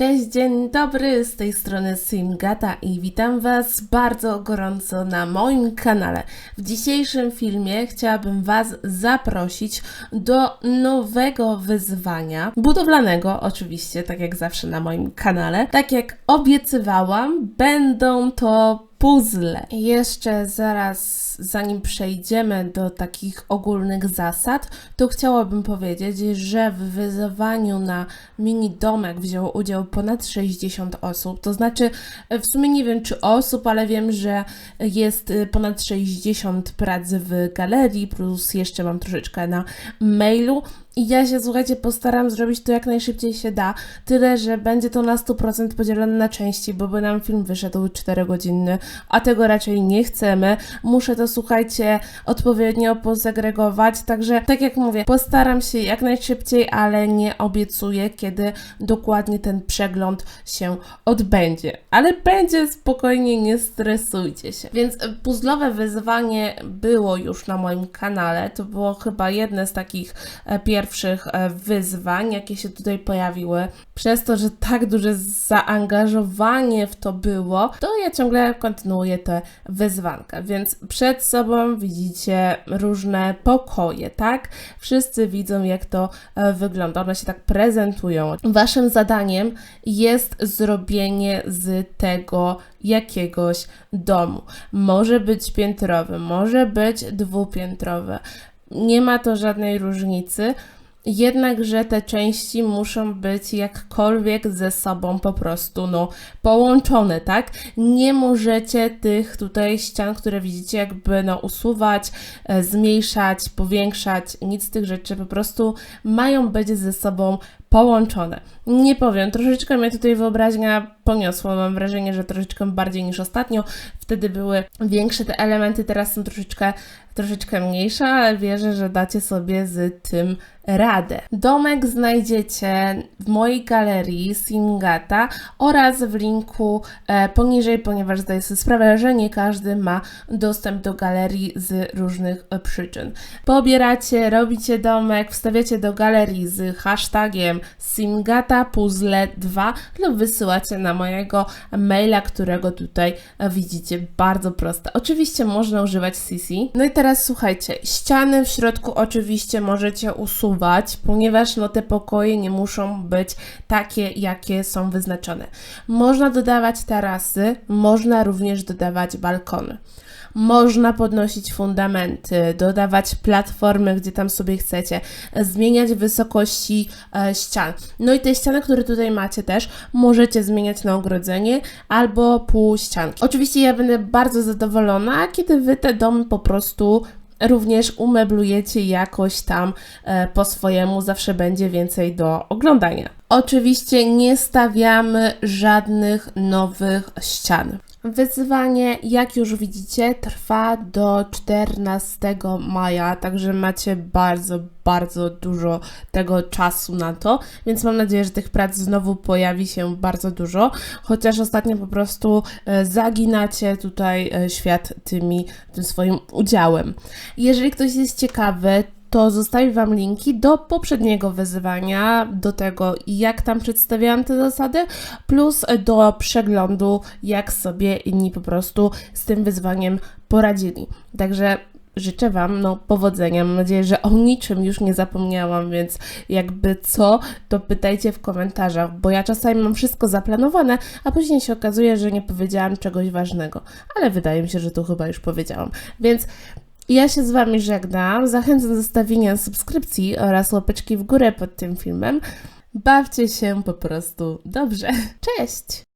Cześć, dzień dobry, z tej strony Simgata i witam Was bardzo gorąco na moim kanale. W dzisiejszym filmie chciałabym Was zaprosić do nowego wyzwania, budowlanego oczywiście, tak jak zawsze na moim kanale. Tak jak obiecywałam, będą to puzzle. Jeszcze zaraz, zanim przejdziemy do takich ogólnych zasad, to chciałabym powiedzieć, że w wyzwaniu na mini domek wzięło udział ponad 60 osób. To znaczy, w sumie nie wiem czy osób, ale wiem, że jest ponad 60 prac w galerii, plus jeszcze mam troszeczkę na mailu. I ja się, słuchajcie, postaram zrobić to jak najszybciej się da. Tyle, że będzie to na 100% podzielone na części, bo by nam film wyszedł 4 godziny, a tego raczej nie chcemy. Muszę to, słuchajcie, odpowiednio pozagregować. Także, tak jak mówię, postaram się jak najszybciej, ale nie obiecuję, kiedy dokładnie ten przegląd się odbędzie. Ale będzie spokojnie, nie stresujcie się. Więc puzzlowe wyzwanie było już na moim kanale. To było chyba jedne z takich e, pierwszych e, wyzwań, jakie się tutaj pojawiły. Przez to, że tak duże zaangażowanie w to było, to ja ciągle kontynuuję tę wyzwankę. Więc przed sobą widzicie różne pokoje, tak? Wszyscy widzą, jak to e, wygląda. One się tak prezentują. Waszym zadaniem jest zrobienie z tego jakiegoś domu. Może być piętrowy, może być dwupiętrowy. Nie ma to żadnej różnicy. Jednakże te części muszą być jakkolwiek ze sobą po prostu no, połączone, tak? Nie możecie tych tutaj ścian, które widzicie, jakby no, usuwać, e, zmniejszać, powiększać, nic z tych rzeczy, po prostu mają być ze sobą połączone. Nie powiem, troszeczkę mnie tutaj wyobraźnia poniosła. Mam wrażenie, że troszeczkę bardziej niż ostatnio. Wtedy były większe te elementy, teraz są troszeczkę, troszeczkę mniejsze, ale wierzę, że dacie sobie z tym radę. Domek znajdziecie w mojej galerii Simgata oraz w linku e, poniżej, ponieważ zdaję sobie sprawę, że nie każdy ma dostęp do galerii z różnych e, przyczyn. Pobieracie, robicie domek, wstawiacie do galerii z hashtagiem Simgata Puzzle 2 lub wysyłacie na mojego maila, którego tutaj e, widzicie. Bardzo proste. Oczywiście można używać CC. No i teraz słuchajcie, ściany w środku oczywiście możecie usuwać, ponieważ no te pokoje nie muszą być takie, jakie są wyznaczone. Można dodawać tarasy, można również dodawać balkony. Można podnosić fundamenty, dodawać platformy, gdzie tam sobie chcecie, zmieniać wysokości e, ścian. No i te ściany, które tutaj macie też, możecie zmieniać na ogrodzenie albo pół ścianki. Oczywiście ja będę bardzo zadowolona, kiedy wy te domy po prostu również umeblujecie jakoś tam e, po swojemu, zawsze będzie więcej do oglądania. Oczywiście nie stawiamy żadnych nowych ścian. Wyzwanie, jak już widzicie, trwa do 14 maja, także macie bardzo, bardzo dużo tego czasu na to, więc mam nadzieję, że tych prac znowu pojawi się bardzo dużo, chociaż ostatnio po prostu e, zaginacie tutaj e, świat tymi, tym swoim udziałem. Jeżeli ktoś jest ciekawy, to zostawię Wam linki do poprzedniego wyzwania, do tego jak tam przedstawiałam te zasady, plus do przeglądu, jak sobie inni po prostu z tym wyzwaniem poradzili. Także życzę Wam no, powodzenia. Mam nadzieję, że o niczym już nie zapomniałam, więc jakby co, to pytajcie w komentarzach, bo ja czasami mam wszystko zaplanowane, a później się okazuje, że nie powiedziałam czegoś ważnego. Ale wydaje mi się, że tu chyba już powiedziałam. Więc ja się z Wami żegnam. Zachęcam do zostawienia subskrypcji oraz łapeczki w górę pod tym filmem. Bawcie się po prostu dobrze. Cześć!